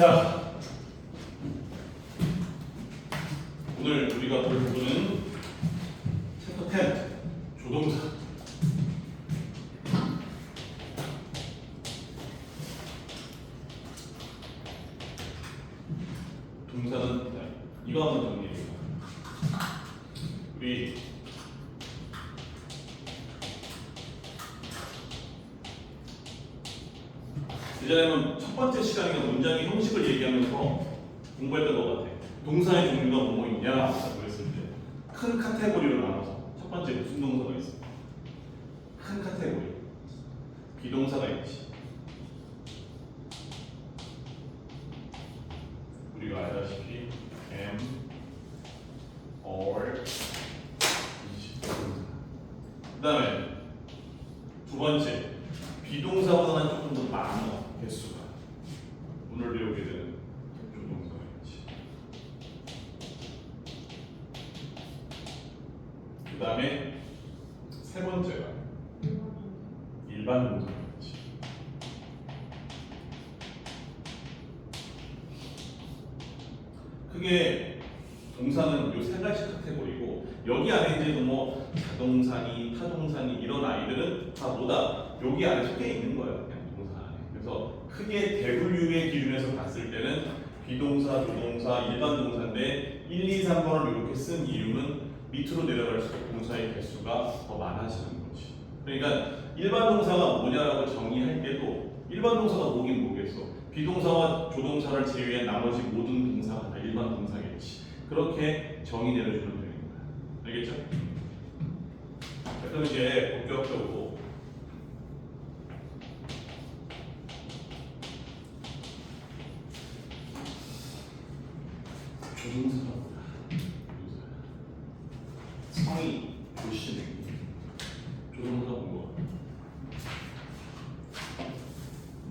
자, 오늘 우리가 볼 부분은 챕터 10 조동사. 문장의 형식을 얘기하면서 공부했던 것 같아. 동사의 종류가 뭐뭐 있냐? 라고 했을 때 큰 카테고리로 나눠서 첫 번째 무슨 동사가 있어? 큰 카테고리. 비동사가 있지. 뭐 자동사니 타동사니 이런 아이들은 다 뭐다? 여기 안에 속해 있는 거예요 그냥 동사 안에. 그래서 크게 대분류의 기준에서 봤을 때는 비동사, 조동사, 일반 동사인데 1, 2, 3번을 이렇게 쓴 이유는 밑으로 내려갈수록 동사의 개수가 더 많아지는 거지. 그러니까 일반 동사가 뭐냐라고 정의할 때도 일반 동사가 뭐긴 뭐겠어? 비동사와 조동사를 제외한 나머지 모든 동사가 다 일반 동사겠지. 그렇게 정의 내려주면 되는 거야. 알겠죠? 자, 그럼 이제 본격적으로? 조동사. 성이 조시는 조동사가 뭔가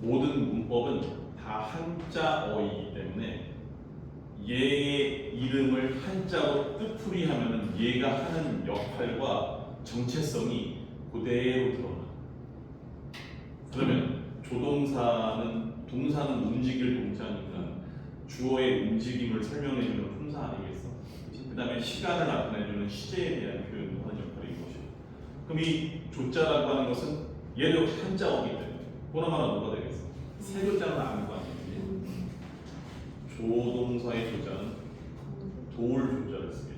모든 문법은 다 한자어이기 때문에 얘의 이름을 한자로 뜻풀이 하면은 얘가 하는 역할과 정체성이 그대로 드러나. 그러면 조동사는 동사는 움직일 동사니까 주어의 움직임을 설명해주는 품사 아니겠어? 그 다음에 시간을 나타내주는 시제에 대한 표현도 하는 역할인 것이고. 그럼 이 조자라고 하는 것은 얘도 역시 한자어기 때문에 보나마나 뭐가 되겠어? 세 글자는 아는 거 아니에요? 조동사의 조자는 도울 조자를 쓰겠지.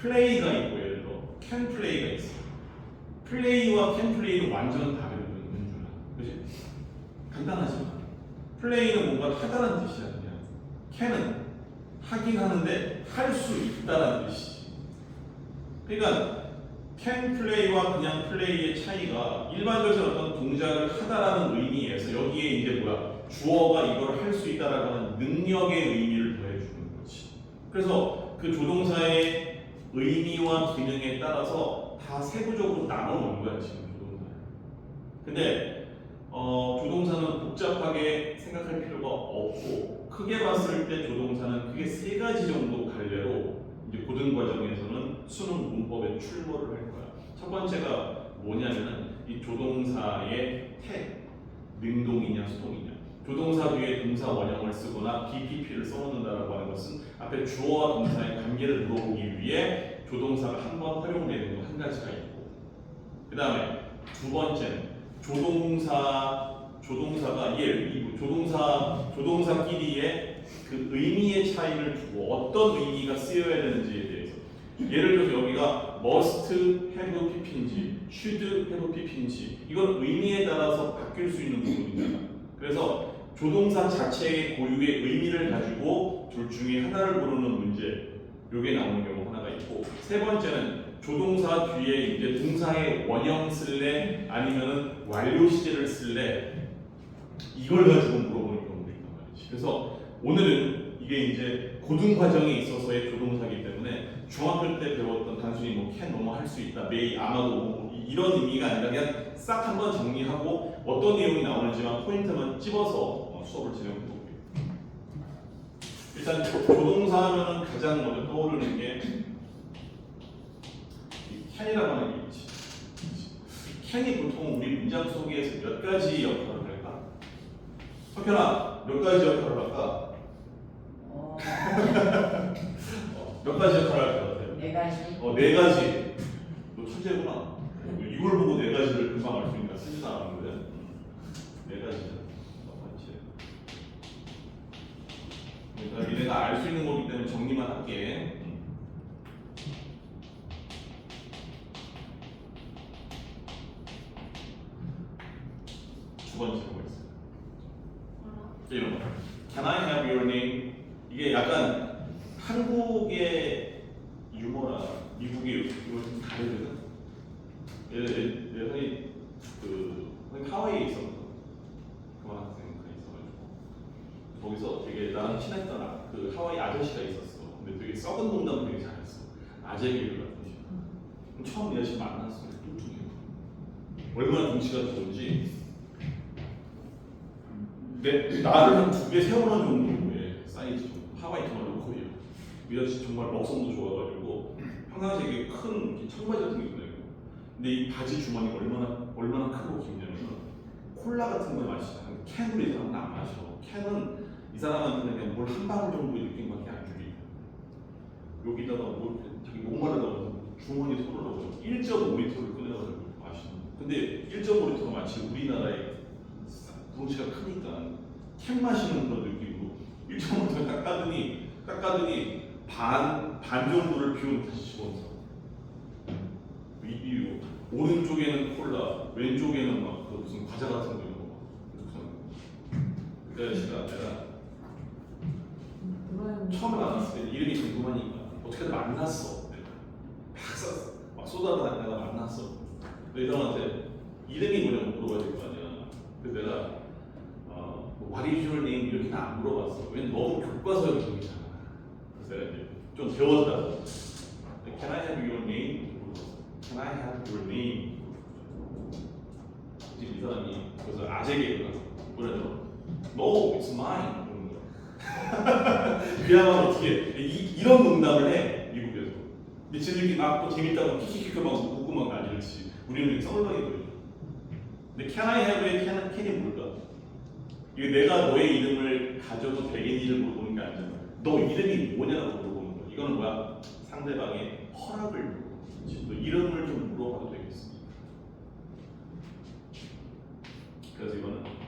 플레이가 있고 예를 들어 can play가 있어. 플레이와 can play는 완전 다르거든, 은준아. 그지? 간단하지만 플레이는 뭔가 하다는 뜻이야 그냥. can은 하긴 하는데 할 수 있다라는 뜻이지. 그러니까 can play와 그냥 play의 차이가 일반적인 어떤 동작을 하다라는 의미에서 여기에 이제 뭐야 주어가 이걸 할 수 있다라고 하는 능력의 의미를 더해주는 거지. 그래서 그 조동사의 의미와 기능에 따라서 다 세부적으로 나눠 놓은 거야 지금 조동사. 근데 어, 조동사는 복잡하게 생각할 필요가 없고 크게 봤을 때 조동사는 크게 세 가지 정도 갈래로 이제 고등 과정에서는 수능 문법에 출몰을 할 거야. 첫 번째가 뭐냐면은 이 조동사의 택 능동이냐 수동이냐. 조동사 뒤에 동사 원형을 쓰거나 BPP를 써놓는다라고 하는 것은 앞에 주어와 동사의 관계를 물어보기 위해 조동사가 한번 활용되는 거 한 가지가 있고 그 다음에 두 번째는 조동사 조동사가 예이 조동사 조동사끼리의 그 의미의 차이를 두고 어떤 의미가 쓰여야 되는지에 대해서 예를 들어서 여기가 must have pp인지 should have pp인지 이건 의미에 따라서 바뀔 수 있는 부분이잖아. 그래서 조동사 자체의 고유의 의미를 가지고 둘 중에 하나를 고르는 문제 요게 나오는 경우 하나가 있고 세 번째는 조동사 뒤에 이제 동사의 원형 쓸래 아니면은 완료 시제를 쓸래 이걸 가지고 물어보는 경우도 있단 말이지. 그래서 오늘은 이게 이제 고등 과정에 있어서의 조동사이기 때문에 중학교 때 배웠던 단순히 뭐 can 뭐뭐 할 수 있다, may 아마도 뭐 이- 이런 의미가 아니라 그냥 싹 한번 정리하고 어떤 내용이 나오는지만 포인트만 찝어서 어, 수업을 진행해 볼게요. 일단 조- 조동사 하면은 가장 먼저 떠오르는 게이 can이라고 하는 게 있지. can이 보통 우리 문장 속에서 몇 가지 역할을 할까? 석현아, 몇 가지 역할을 할까? 어, 어, 몇 가지 역할을 할 것 같아요? 네 가지. 어, 네 가지. 너 천재구나. 어, 이걸 보고 네 가지를 금방 알 수 있으니까 쓰진 않았는데. 음, 네 가지 니네가 알 수 있는 거기 때문에 정리만 할게. 음. 두 번째 거 있어요. 이런 거. Can I have your name? 이게 약간 한국의 유머랑 미국의 유머 좀 다르거든. 예, 예전에 그 거기 하와이에 있었거든. 교환학생가 있어가지고 거기서 되게 나랑 친했던 아- 그 하와이 아저씨가 있었어. 근데 되게 썩은 농담 되게 잘했어. 개그 같은 식. 그럼 처음 이 아저씨 만났어. 뚱뚱해. 얼마나 덩치가 좋은지 내 나를 한두배 세워놓은 정도의 사이즈 정도. 하와이 정말 로컬이야. 이 아저씨 정말 먹성도 좋아가지고 평상시에 이게 큰 청바지 같은 게 다니고 근데 이 바지 주머니가 얼마나 얼마나 크고 깊냐면 콜라 같은 거 마시잖아. 캔으로 이 사람은 안 마셔. 캔은 이 사람한테는 그냥 물 한 방울 정도의 느낌밖에 안 주기. 여기다가 뭐 자기 목마르다고 주머니 손으로 1.5리터를 꺼내가지고 마시는. 근데 1.5리터가 마치 우리나라의 덩치가 크니까 캔 마시는 그런 느낌으로 1.5리터 깎아더니 깎아더니 반, 반 정도를 비우면 다시 집어넣어. 이, 이 오른쪽에는 콜라, 왼쪽에는 막 그 무슨 과자 같은 거 이런 거 막. 그 아저씨가 내가 그건 처음에 만났을 때 이름이 궁금하니까 어떻게든 만났어. 막, 쏟아다 내가 만났어. 근데 이 사람한테 이름이 뭐냐고 물어봐야 될 거 아니야. 근데 내가 어, 뭐 What is your name 이렇게는 안 물어봤어. 왜냐면 너무 교과서에 보이잖아. 그래서 내가 이제 좀 배웠다. Can I have your name? Can I have your name? 지금 이 사람이 그래서 아재 개그가 뭐라죠? No, it's mine. 거야. 그야말로 어떻게 이, 이런 농담을 해 미국에서. 근데 지들끼리 막또 재밌다고 키키키크 막 웃고 막 난리를 치. 우리는 이렇게 썰렁해 보여. 근데 can I have의 can, can이 뭘까? 이게 내가 너의 이름을 가져도 되겠니를 물어보는 게 아니잖아. 너 이름이 뭐냐고 물어보는 거야. 이거는 뭐야? 상대방의 허락을 물어보는 거지. 너 이름을 좀 물어봐도 되겠어. 그래서 이거는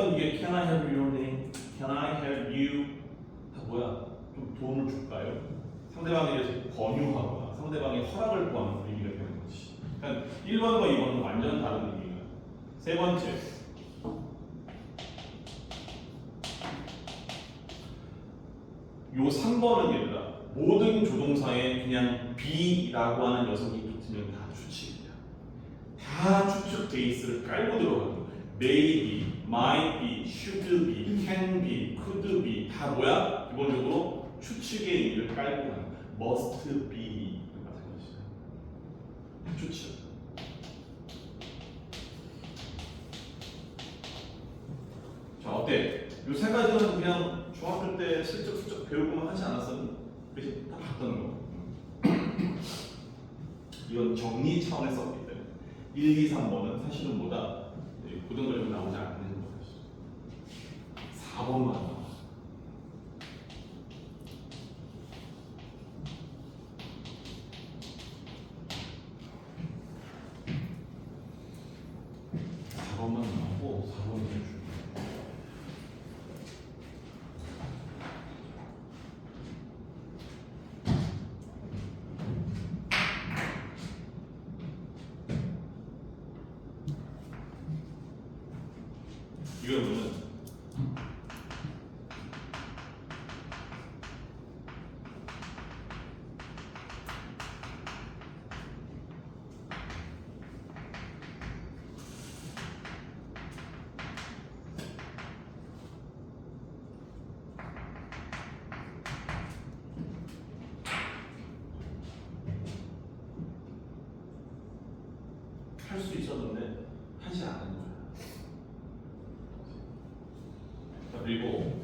그러니까 이게 Can I have your name? Can I have you? 다 뭐야? 좀 도움을 줄까요? 상대방에게 권유하거나 상대방의 허락을 구하는 의미가 되는 거지. 그러니까 1번과 2번은 완전 다른 의미가. 세 번째. 요 3번은 얘들아 모든 조동사에 그냥 be라고 하는 녀석이 붙으면 다 추측이야. 다 추측 베이스를 깔고 들어가는 be, might be, should be, can be, could be 다 뭐야? 기본적으로 추측의 의미를 깔고 가는 must be. 추측. 자 어때? 요 세 가지는 그냥 중학교 때 슬쩍 슬쩍 배우고만 하지 않았었니? 그치? 다 봤던 거. 이건 정리 차원에서 썼기 때문에 1, 2, 3번은 사실은 뭐다? 예, 고등교육에 나오지 거다. 4번만 나와. 사번만 나오고 4번이 제 일 중요해. 수 있었는데 하지 거야. 자, 그리고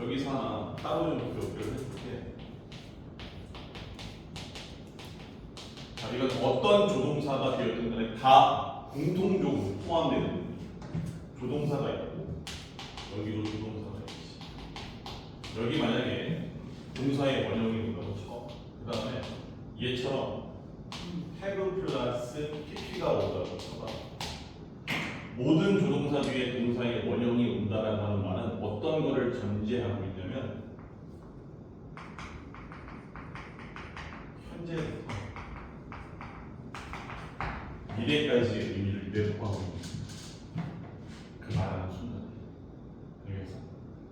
여기서 하나 따로 좀 기억을 해줄게. 자, 이건 어떤 조동사가 되었든 간에 다 공통적으로 포함되는 조동사가 있고 여기도 조동사가 있지. 여기 만약에 동사의 원형이 온다고 쳐. 그 다음에 얘처럼 have 플러스 pp가 쳐봐. 모든 조동사 뒤에 동사의 원형이 온다라고 하는 말은 어떤 거를 전제하고 있냐면 현재부터 미래까지의 의미를 내포하고 있는 그 말하는 순간. 알겠어?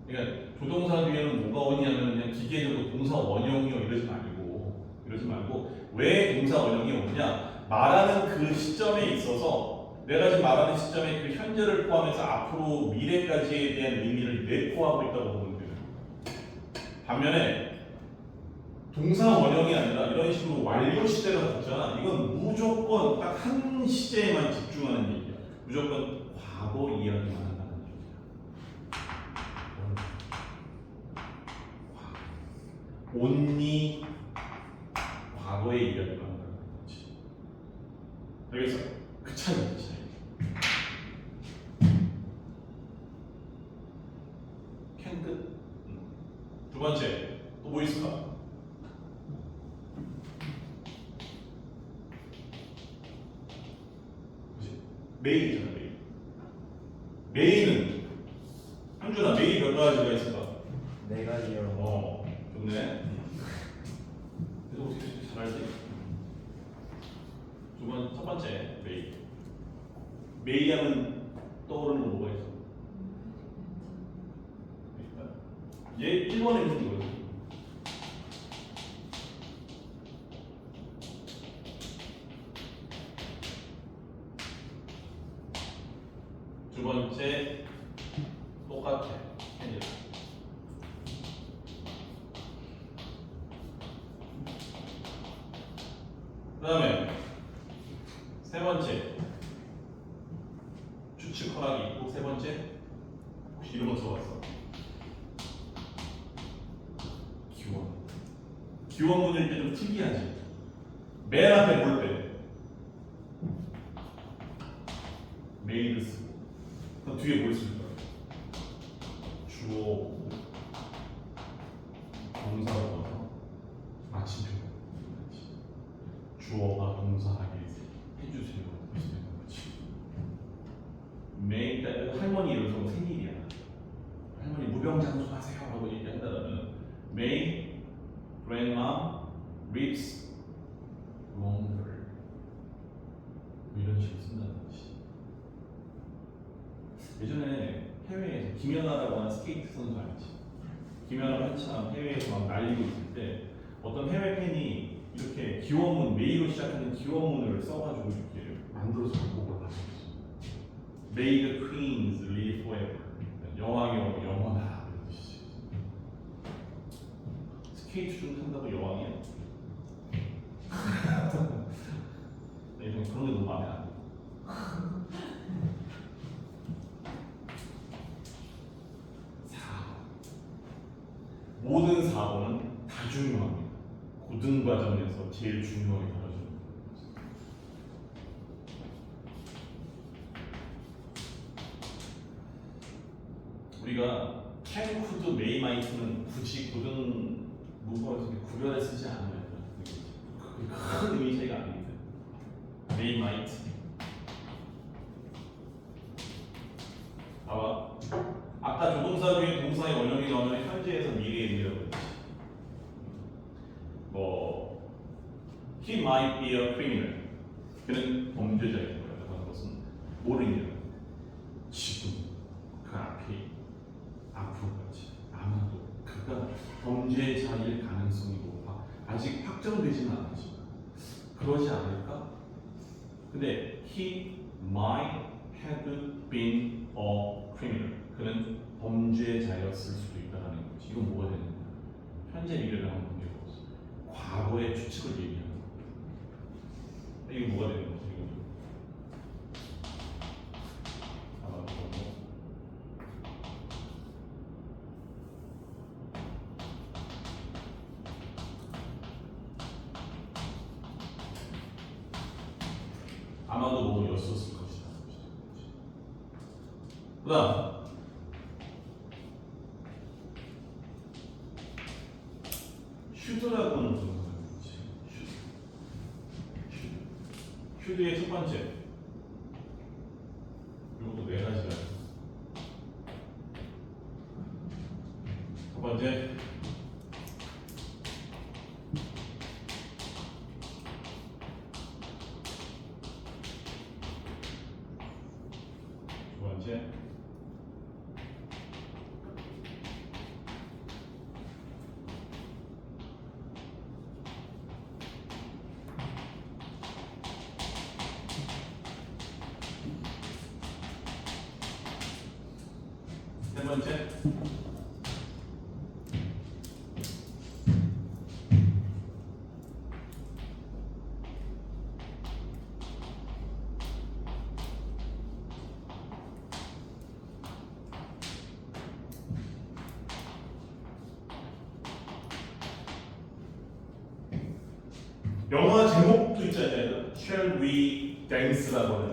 그러니까 조동사 뒤에는 뭐가 오냐면 그냥 기계적으로 동사 원형이요 이러지 말고 이러지 말고 왜 동사 원형이 오냐 말하는 그 시점에 있어서 내가 지금 말하는 시점에 그 현재를 포함해서 앞으로 미래까지에 대한 의미를 내포하고 있다고 보면 돼요. 반면에 동사 원형이 아니라 이런 식으로 완료 시제가 붙잖아. 이건 무조건 딱 한 시제에만 집중하는 얘기야. 무조건 과거 이야기만 한다는 얘기야. 온니 과거의 이야기만. 알겠어? 그 차이, 그 차이. 캔 끝. 음. 두 번째 또 뭐 있을까? 뭐지? 메인이잖아 메인. 메인은 한준아 메인 몇 가지가 있을까? 네 가지요. 어, 좋네. 그래서 어떻게 잘 알지? 두 번, 첫 번째, 메이. 메이 하면 떠오르는 거 뭐가 있어? 얘 1번에 있는 거거든. 두 번째, 똑같아. 캔이랑. 그 다음에 세 번째 추측 허락이 있고 세 번째 혹시 이런 거 써봤어? 기원 기원문일 때 좀 특이하지 맨 앞에 뭘 빼? 메인을 쓰고 그럼 뒤에 뭘쓸 거야? 주어 넣어서 마침표 주어가 동사하게 해주세요. 할머니 이러면 생일이야. 할머니 무병장수 하세요 하고 얘기한다면 May grandma lives longer 뭐 이런 식으로 쓴다는 거지. 예전에 해외에서 김연아라고 하는 스케이트 선수 알지? 김연아가 한참 해외에서 막 날리고 있을 때 어떤 해외 팬이 이렇게 기원문 메이로 시작하는 기원문을 써가지고 이렇게 만들어서 갖고 올라갔어. May the queens live forever. 여왕이 영원하. 뜻이지. 스케이트 좀 탄다고 여왕이야? 나 이런 그런 게 너무 마음에 안 들어. 4번. 모든 4번은 다 중요합니다. 고등 과정에서 제일 중요하게 다뤄주 우리가 캔쿠드 메이마이트는 굳이 고등 문법에서 구별해 쓰지 않아요. 큰 의미 차이가 아닙니다. 메이마이트. 봐봐. 아까 조동사 중에 동사의 원형이 나오면 현재에서 했지. 뭐 he might be a criminal. 그는 범죄자일 거라고 하는 것은 모르냐. 지금 그 앞에 앞으로까지 아마도 그가 범죄자일 가능성이 높아. 아직 확정되지는 않았지만 그러지 않을까? 근데 he might have been a criminal. 그는 범죄자였을 수도 있다라는 거지. 이건 뭐가 되는 거야? 현재 한번 관계가 없어. 과거의 추측을 얘기하는 거야. 이게 뭐가 되는 거지? 번째. 영화 제목도 있잖아요. Shall we dance라고 하는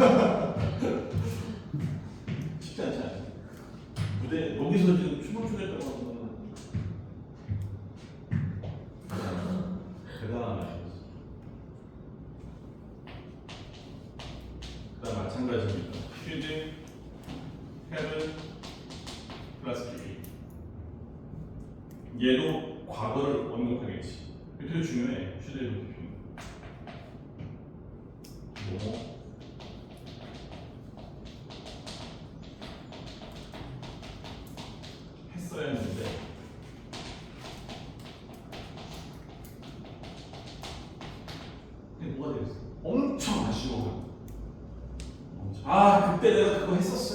뭐가 되겠어? 엄청 아쉬워. 엄청. 아 그때 내가 그거 했었어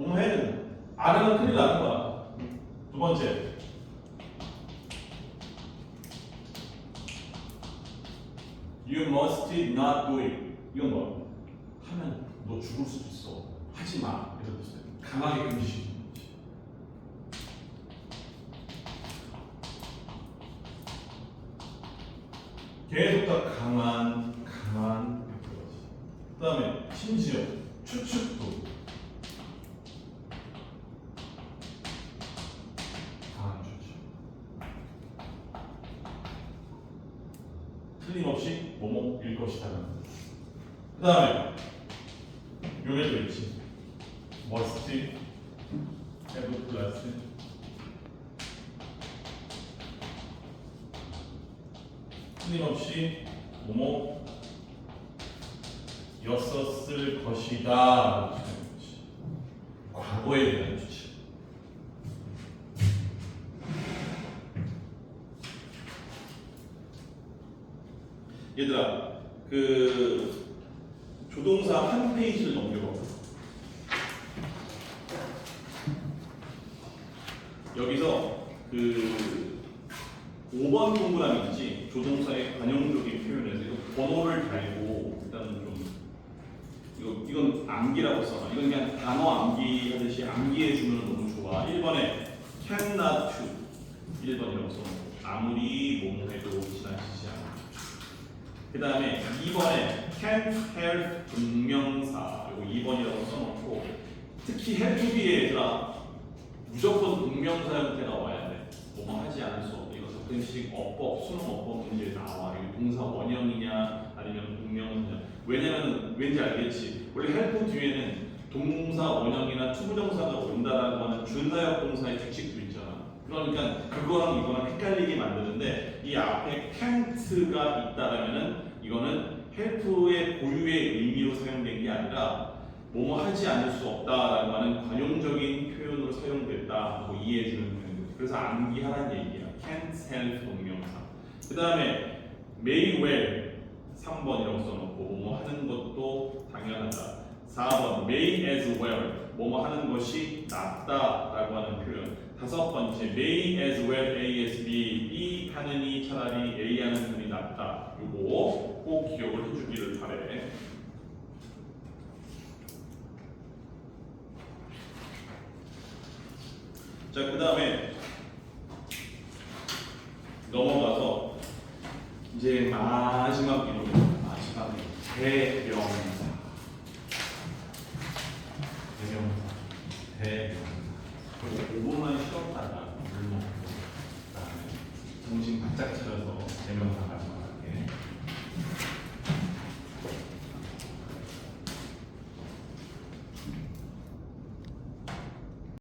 뭐뭐 해야 된다. 아르는 큰일 나는 거야. 두 번째. You must not do it. 이건 뭐? 하면 너 죽을 수도 있어. 하지 마. 이런 뜻이야. 강하게 거지. 계속 더 강한, 강한 그 다음에 심지어 추측 틀림없이 뭐뭐일 것이다라는 거. 그 다음에 요게 또 있지. have 조동사 한 페이지를 넘겨봐. 여기서 그 5번 동그라미지 조동사의 관용적인 표현에서 이거 번호를 달고 일단은 좀 이거 이건 암기라고 써놔. 이건 그냥 단어 암기 하듯이 암기해 주면 너무 좋아. 1번에 can not to 1번이라고 써놓고 아무리 뭐뭐 해도 지나치지 않아. 그 다음에 2번에 can't help 동명사 그리고 2번이라고 써놓고 특히 help 뒤에 얘들아 무조건 동명사 형태가 와야 돼. 뭐뭐 하지 않을 수 없다. 이거 가끔씩 어법, 수능 어법 문제에 나와. 이게 동사 원형이냐 아니면 동명사냐. 왜냐면 왠지 알겠지. 원래 help 뒤에는 동사 원형이나 투부정사가 온다라고 하는 준사역 동사의 특식도 있잖아. 그러니까 그거랑 이거랑 헷갈리게 만드는데 이 앞에 can't가 있다라면은 이거는 help의 고유의 의미로 사용된 게 아니라 뭐뭐 하지 않을 수 없다라고 하는 관용적인 표현으로 사용됐다고 이해해 주는 표현입니다. 그래서 암기하라는 얘기야. can't help 동명사. 그 다음에 may well 3번이라고 써놓고 뭐뭐 하는 것도 당연하다. 4번 may as well 뭐뭐 하는 것이 낫다라고 하는 표현. 다섯 번째 may as well A as B B 하느니 차라리 A 하는 편이 낫다. 요거 꼭 기억을 해주기를 바래. 자, 그 다음에 넘어가서 이제 마지막 이론입니다. 마지막. 대명사. 대명사. 대명사. 몸만 쉬었다가 물먹고 그다음에 정신 바짝 차려서 대명사가